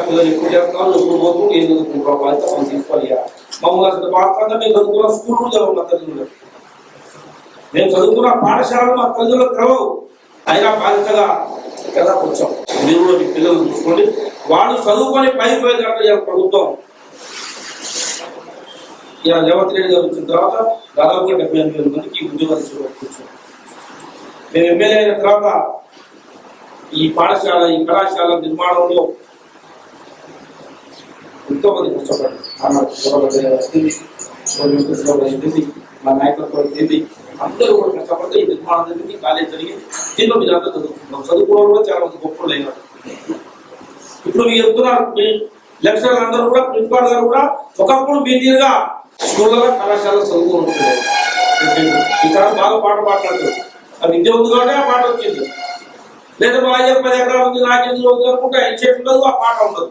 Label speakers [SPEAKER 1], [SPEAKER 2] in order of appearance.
[SPEAKER 1] పిల్లలు ఎప్పుడు చేస్తున్నారు ఎప్పుడు పోతున్నారు ఏం చదువుకుంటారు బాధ్యత మనం తీసుకోవాలి మమ్మల్ని అసలు పాఠశాల మేము చదువుకున్న స్కూల్ కూడా మా తల్లిదండ్రులు మేము చదువుకున్న పాఠశాలలు మా తల్లిదండ్రులకు తెలవవు అయినా బాధ్యతగా కదా వచ్చాం మీరు కూడా మీ పిల్లలు చూసుకోండి వాళ్ళు చదువుకొని పై పోయేటట్టు ఇవాళ ప్రభుత్వం. ఇలా రేవంత్ రెడ్డి గారు వచ్చిన తర్వాత దాదాపుగా డెబ్బై ఎనిమిది వేల మందికి ఉద్యోగాలు ఇచ్చారు మేము ఎమ్మెల్యే అయిన తర్వాత ఈ పాఠశాల ఈ కళాశాల నిర్మాణంలో ఎంతో మంది కష్టపడ్డారు ఆనాడు వచ్చింది మా నాయకత్వం వచ్చింది అందరూ కూడా కష్టపడి ఈ నిర్మాణం జరిగింది కాలేజ్ జరిగింది దీంట్లో మీరు అందరూ చదువుకుంటున్నాం చదువుకోవడం కూడా చాలా మంది గొప్పలు అయినారు ఇప్పుడు మీరు చెప్తున్నారు మీ లెక్చరర్ అందరూ కూడా ప్రిన్సిపాల్ గారు కూడా ఒకప్పుడు మీ తీరుగా స్కూళ్ళలో కళాశాలలో చదువుకుంటున్నారు ఇక్కడ బాగా పాట పాడుతున్నారు ఆ విద్య ఉంది కాబట్టి ఆ పాట వచ్చింది లేదా మా అయ్యప్ప పది ఎకరాలు ఉంది నాకెందుకు ఉంది అనుకుంటే ఇచ్చేది ఉండదు ఆ పాట ఉండదు.